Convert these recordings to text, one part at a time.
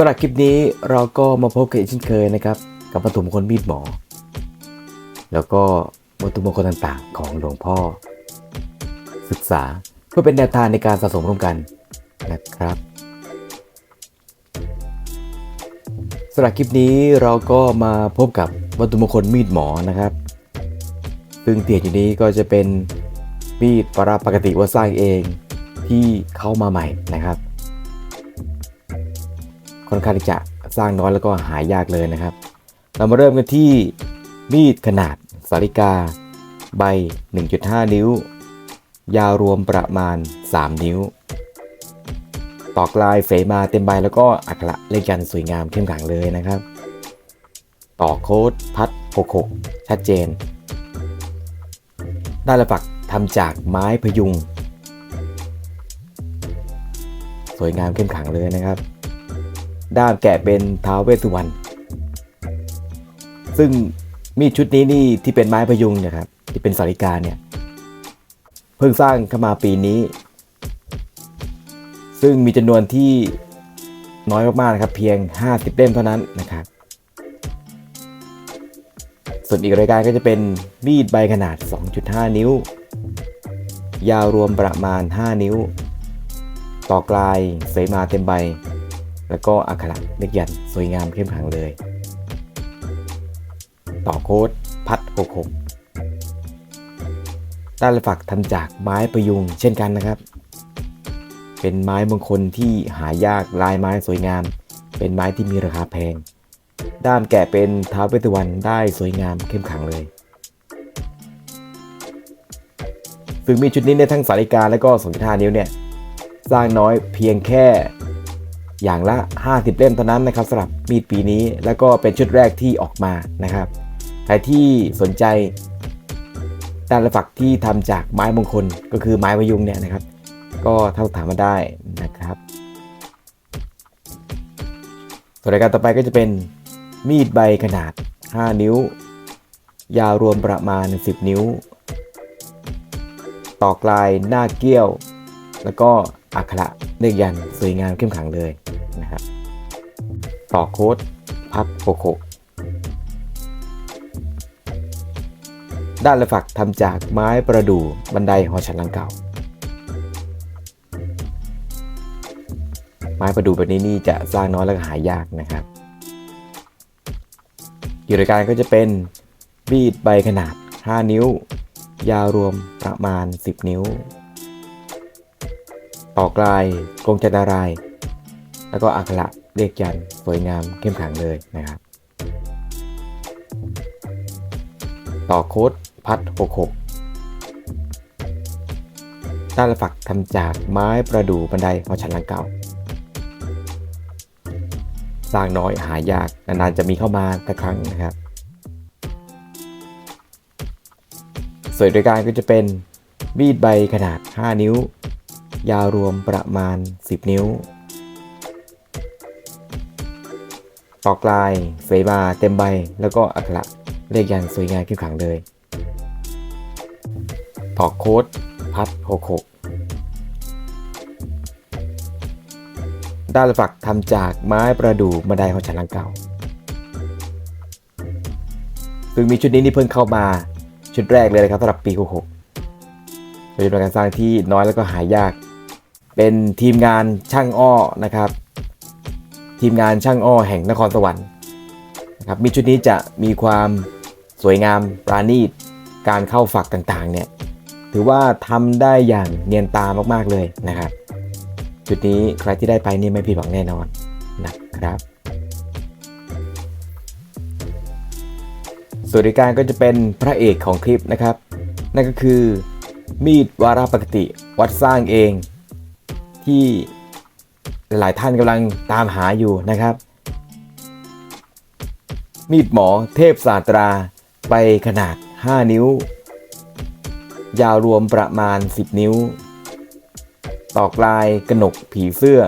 สำหรับคลิปนี้เราก็มาพบกันอีกเช่นเคยนะครับ กับวัตถุมงคลมีดหมอ แล้วก็วัตถุมงคลต่างๆ ของหลวงพ่อ ศึกษาเพื่อเป็นแนวทางในการสะสมร่วมกันนะครับสำหรับคลิปนี้เราก็มาพบกับวัตถุมงคลมีดหมอนะครับ ซึ่งที่เห็นอยู่นี้ก็จะเป็นมีดปราปกติว่าสร้างเองที่เข้ามาใหม่นะครับ ค่อนข้างที่จะสร้างน้อยแล้วก็หายากเลยนะครับ เรามาเริ่มกันที่มีดขนาดสาริกา ใบ 1.5 นิ้ว ยาวรวมประมาณ 3 นิ้ว ตอกลายเฟมาเต็มใบแล้วก็อักระเลขยันสวยงามเข้มขลังเลยนะครับ ต่อโค้ดพัด66ชัดเจน ด้านละฝักทำจากไม้พยุง สวยงามเข้มขังเลยนะครับ ด้ามแกะเป็นท้าวเวสสุวรรณซึ่งมีดชุดนี้นี่ที่เป็นไม้พยุงเนะครับที่เป็นสาริกาเนี่ยเพิ่งสร้างเข้ามาปีนี้ ซึ่งมีจำนวนที่น้อยมากๆนะครับ เพียง 50 เล่มเท่านั้นนะครับ ส่วนอีกรายการก็จะเป็นมีดใบขนาด 2.5 นิ้ว ยาวรวมประมาณ 5 นิ้ว ต่อกลายเสมาเต็มใบ แล้วก็อักขระเลขยันสวยงามเข้มขังเลย ต่อโค้ดพัด66ด้านลฝักทำจากไม้ประยุงเช่นกันนะครับ เป็นไม้มงคลที่หายากลายไม้สวยงาม เป็นไม้ที่มีราคาแพง ด้ามแกะเป็นท้าวเวสสุวรรณได้สวยงามเข้มขังเลยซึ่งมีชุดนี้ในยทั้งสาริกาและก็สมพิธานิ้วเนี่ยสร้างน้อยเพียงแค่ อย่างละ 50 เล่มเท่านั้นนะครับสำหรับมีดปีนี้ แล้วก็เป็นชุดแรกที่ออกมานะครับใครที่สนใจด้านละฝักที่ทำจากไม้มงคลก็คือไม้พยุงเนี่ยนะครับ ก็เท่าถามมาได้นะครับส่วนรายการต่อไปก็จะเป็นมีดใบขนาด 5 นิ้ว ยาวรวมประมาณ 10 นิ้ว ตอกลายหน้าเกี้ยว แล้วก็อักขระเลขยันสวยงามเข้มขังเลย นะครับ ต่อโค้ดพับโปโคด้านละฝักทำจากไม้ประดู่บันไดหอฉันหลังเก่า ไม้ประดู่แบบนี้นี่จะสร้างน้อยและหายากนะครับอยู่รายการก็จะเป็นมีดใบขนาด 5 นิ้ว ยาวรวมประมาณ 10 นิ้ว ต่อกลายกรงจันทราย แล้วก็อักขระเรียกยันสวยงามเข้มขังเลยนะครับ ต่อโค้ดพัด66ด้านละฝักทำจากไม้ประดู่บันไดหอฉันหลังเก่าสร้างน้อยหายากนานๆจะมีเข้ามาแต่ครั้งนะครับส่วนโดยการก็จะเป็นมีดใบขนาด 5 นิ้ว ยาวรวมประมาณ 10 นิ้ว ตอกลายเสมาเต็มใบ แล้วก็อักขระเลขยันสวยงามเข้มขลังเลยตอกโค้ดพัด66ด้านละฝักทำจากไม้ประดู่บันไดของฉันหลังเก่า ซึ่งมีชุดนี้นี่เพิ่งเข้ามาชุดแรกเลยนะครับสำหรับปี 66เป็นการสร้างที่น้อยแล้วก็หายาก เป็นทีมงานช่างอ้อนะครับ ทีมงานช่างอ้อแห่งนครสวรรค์นะครับมีชุดนี้จะมีความสวยงามปราณีตการเข้าฝักต่างๆเนี่ยถือว่าทำได้อย่างเนียนตามากๆเลยนะครับ จุดนี้ใครที่ได้ไปนี่ไม่ผิดหวังแน่นอนนะครับส่วนในการก็จะเป็นพระเอกของคลิปนะครับ นั่นก็คือมีดวาระปกติวัดสร้างเองที่ หลาย ๆ ท่านกำลังตามหาอยู่นะครับ มีดหมอเทพศาสตราไปขนาด 5 นิ้ว ยาวรวมประมาณ 10 นิ้ว ตอกลายกระหนกผีเสื้อ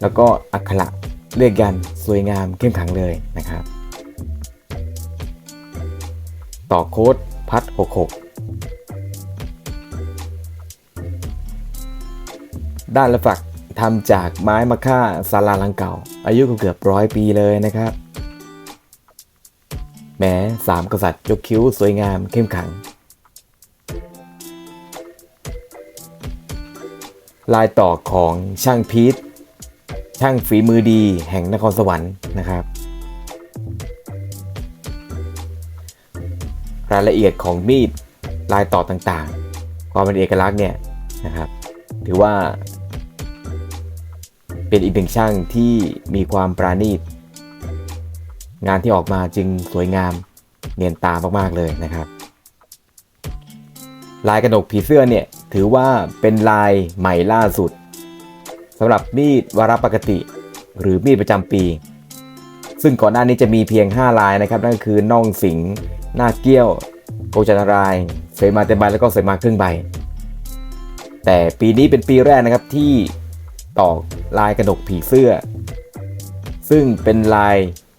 แล้วก็อักขระเรียกยันสวยงามเข้มขังเลยนะครับ ต่อโค้ดพัด 66ด้านละฝัก ทำจากไม้มะค่าศาลาลังเก่า อายุเกือบร้อยปีเลยนะครับแม้สามกษัตริย์ยกคิ้วสวยงามเข้มขัง ลายต่อของช่างพีทช่างฝีมือดีแห่งนครสวรรค์นะครับ รายละเอียดของมีดลายต่อต่างๆ ความเป็นเอกลักษณ์เนี่ยนะครับ ถือว่า เป็นอีกหนึ่งช่างที่มีความปราณีต งานที่ออกมาจึงสวยงามเนียนตามากๆเลยนะครับ ลายกระหนกผีเสื้อเนี่ยถือว่าเป็นลายใหม่ล่าสุดสำหรับมีดวาระปกติ หรือมีดประจำปี ซึ่งก่อนหน้านี้จะมีเพียง 5 ลายนะครับ นั่นก็คือน่องสิงหน้าเกี้ยว โกจันทราย เสมาเต็มใบแล้วก็เสมาครึ่งใบ แต่ปีนี้เป็นปีแรกนะครับที่ ตอกลายกระดกผีเสื้อ ซึ่งเป็นลาย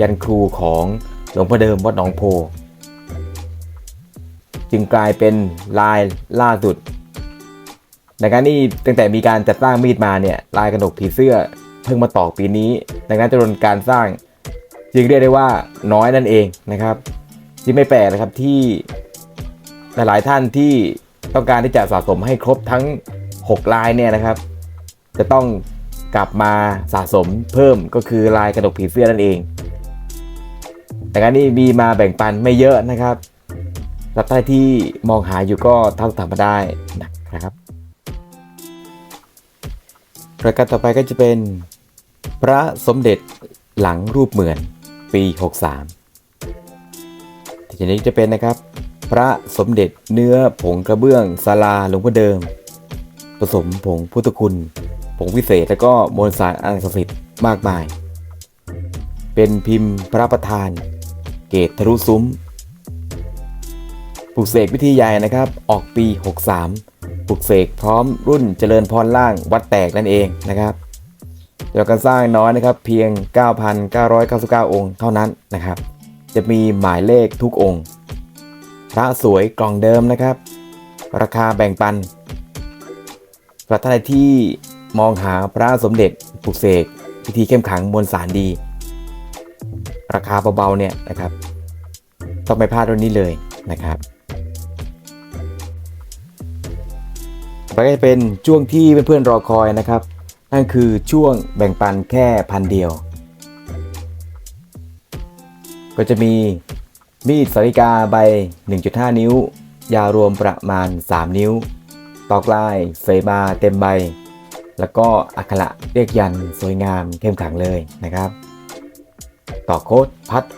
ยันครูของหลวงพ่อเดิมวัดหนองโพ จึงกลายเป็นลายล่าสุดในการนี้ตั้งแต่มีการจัดสร้างมีดมาเนี่ยลายกระดกผีเสื้อเพิ่งมาตอกปีนี้ ดังนั้นจำนวนการสร้างจึงเรียกได้ว่าน้อยนั่นเองนะครับที่ไม่แปลกนะครับที่หลายๆท่านที่ต้องการที่จะสะสมให้ครบทั้ง 6 ลายเนี่ยนะครับ จะต้องกลับมาสะสมเพิ่มก็คือลายกระดกผีเสื้อนั่นเอง แต่การนี้มีมาแบ่งปันไม่เยอะนะครับรับได้ที่มองหาอยู่ก็เท่าถามมาได้นะครับรายการต่อไปก็จะเป็น พระสมเด็จหลังรูปเหมือนปี 63ทีนี้จะเป็นนะครับ พระสมเด็จเนื้อผงกระเบื้องศาลาหลวงพ่อเดิม ผสมผงพุทธคุณ ผงวิเศษแล้วก็มวลสารอันศักดิ์สิทธิ์มากมาย เป็นพิมพ์พระประธาน เกตทะลุซุ้มปลูกเสกวิธีใหญ่นะครับ ออกปี 63ปลูกเสกพร้อมรุ่นเจริญพรล่างวัดแตกนั่นเองนะครับเดี๋ยวการสร้างน้อยนะครับ เพียง 9,999 องค์เท่านั้นนะครับ จะมีหมายเลขทุกองค์ พระสวยกล่องเดิมนะครับ ราคาแบ่งปันสำหรับท่านใดที่ มองหาพระสมเด็จปลุกเสกพิธีเข้มขังมวลสารดี ราคาเบาๆเนี่ยนะครับ ต้องไม่พลาดรุ่นนี้เลยนะครับไปก็จะเป็นช่วงที่เพื่อนๆรอคอยนะครับ นั่นคือช่วงแบ่งปันแค่พันเดียว ก็จะมีมีดสาริกาใบ 1.5 นิ้ว ยาวรวมประมาณ 3 นิ้ว ตอกลายเสบาเต็มใบ แล้วก็อักขระเรียกยันสวยงามเข้มขังเลยนะครับ ต่อโค้ดพัด66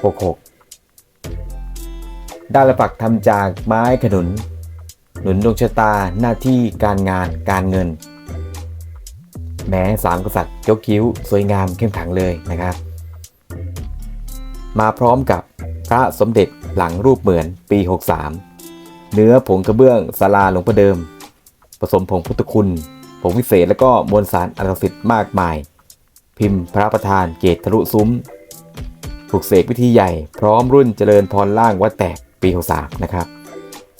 ด้านละปักทำจากไม้ขนุน หนุนดวงชะตาหน้าที่การงานการเงิน แม้สามกษัตริย์ยกคิ้วสวยงามเข้มขังเลยนะครับ มาพร้อมกับพระสมเด็จหลังรูปเหมือนปี 63 เนื้อผงกระเบื้องศาลาหลวงพ่อเดิม ผสมผงพุทธคุณ งวิเศษและก็มวลสารอัตสิทธิ์มากมาย พิมพ์พระประธานเกตทะลุซุ้มปลุกเสกวิธีใหญ่พร้อมรุ่นเจริญพรล่างวัดแตกปี63นะครับ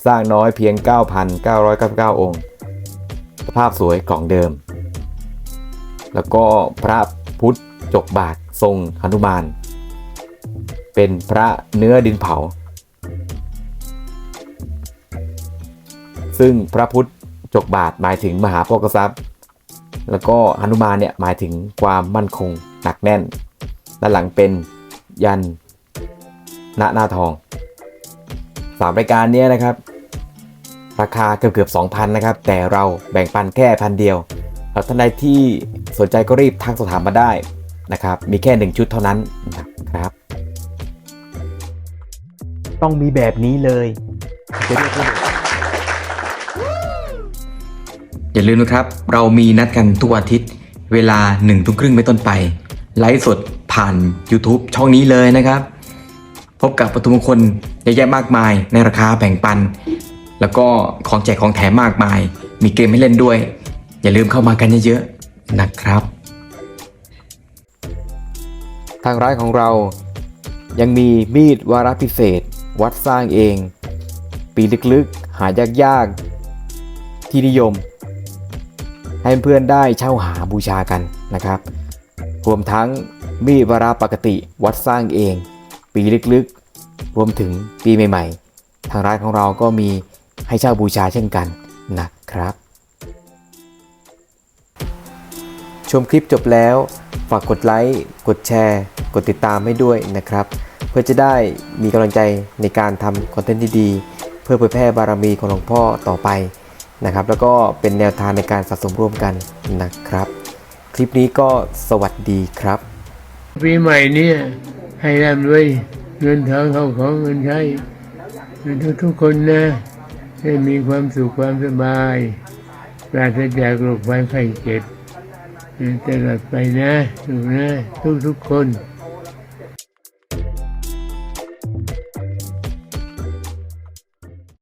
สร้างน้อยเพียง 9,999 องค์ สภาพสวยกล่องเดิม แล้วก็พระพุทธจกบาททรงหนุมาน เป็นพระเนื้อดินเผา ซึ่งพระพุทธ จกบาทหมายถึงมหาโภคทรัพย์ แล้วก็หนุมานเนี่ยหมายถึงความมั่นคงหนักแน่น ด้านหลังเป็นยันณหน้าทองสามรายการนี้นะครับ ราคาเกือบเกือบ2,000 นะครับ แต่เราแบ่งปันแค่พันเดียวแล้วท่านใดที่สนใจก็รีบทักสอบถามมาได้นะครับ มีแค่ 1 ชุดเท่านั้นนะครับ ต้องมีแบบนี้เลยจะเรียกว่า อย่าลืมนะครับ เรามีนัดกันทุกอาทิตย์ เวลา1นึ่ทุ่มครึ่งเป็นต้นไป ไลฟ์สดผ่าน YouTube ช่องนี้เลยนะครับ พบกับวัตถุมงคลเยอะแยะมากมายในราคาแบ่งปัน แล้วก็ของแจกของแถมมากมาย มีเกมให้เล่นด้วย อย่าลืมเข้ามากันเยอะๆนะครับ ทางร้านของเรายังมีมีดวาระพิเศษ วัดสร้างเอง ปีลึกๆ หายากๆ ที่นิยม ให้เพื่อนได้เช่าหาบูชากันนะครับ รวมทั้งมีวาระปกติวัดสร้างเอง ปีลึกๆ รวมถึงปีใหม่ๆ ทางร้านของเราก็มีให้เช่าบูชาเช่นกันนะครับ ชมคลิปจบแล้วฝากกดไลค์กดแชร์ กดติดตามให้ด้วยนะครับ เพื่อจะได้มีกำลังใจในการทำคอนเทนต์ดีๆ เพื่อเผยแพร่บารมีของหลวงพ่อต่อไป นะครับ แล้วก็เป็นแนวทางในการสะสมร่วมกันนะครับ คลิปนี้ก็สวัสดีครับปีใหม่เนี่ยให้ร่ำรวยเงินทองเข้าของเงินใช้เงินทุกๆคนนะให้มีความสุขความสบายปราศจากโรคภัยไข้เจ็บตลอดไปนะถูกนะทุกๆคน